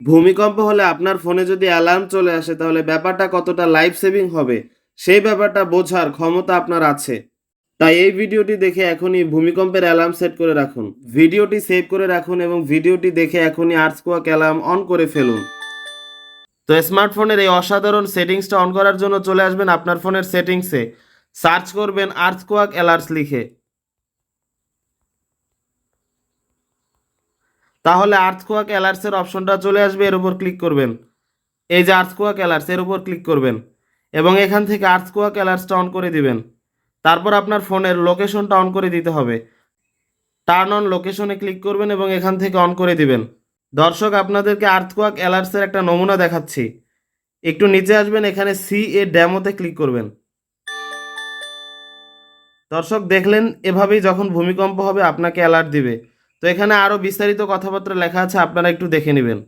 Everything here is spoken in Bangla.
ভূমিকম্প হলে আপনার ফোনে যদি অ্যালার্ম চলে আসে, তাহলে ব্যাপারটা কতটা লাইফ সেভিং হবে, সেই ব্যাপারটা বোঝার ক্ষমতা আপনার আছে। তাই এই ভিডিওটি দেখে এখনই ভূমিকম্পের অ্যালার্ম সেট করে রাখুন। ভিডিওটি সেভ করে রাখুন এবং ভিডিওটি দেখে এখনই আর্টস্কোয়াক অ্যালার্ম অন করে ফেলুন। তো স্মার্টফোনের এই অসাধারণ সেটিংসটা অন করার জন্য চলে আসবেন আপনার ফোনের সেটিংসে সার্চ করবেন আর্থকোয়াক অ্যালার্টস লিখে। তাহলে আর্থকোয়াক অ্যালার্টসের অপশনটা চলে আসবে, এর উপর ক্লিক করবেন। এই যে আর্থকোয়াক অ্যালার্টস এর উপর ক্লিক করবেন। এবং এখান থেকে আর্থকোয়াক অ্যালার্টসটা অন করে দিবেন। তারপর আপনার ফোনের লোকেশনটা অন করে দিতে হবে। টার্ন অন লোকেশনে ক্লিক করবেন এবং এখান থেকে অন করে দিবেন। দর্শক, আপনাদেরকে আর্থকোয়াক অ্যালার্টসের একটা নমুনা দেখাচ্ছি। একটু নিচে আসবেন, এখানে সি এ ড্যামোতে ক্লিক করবেন। দর্শক, দেখলেন, এভাবেই যখন ভূমিকম্প হবে, আপনাকে অ্যালার্ট দিবে। তো এখানে আরও বিস্তারিত কথাবার্তা লেখা আছে আপনারা একটু দেখে নেবেন।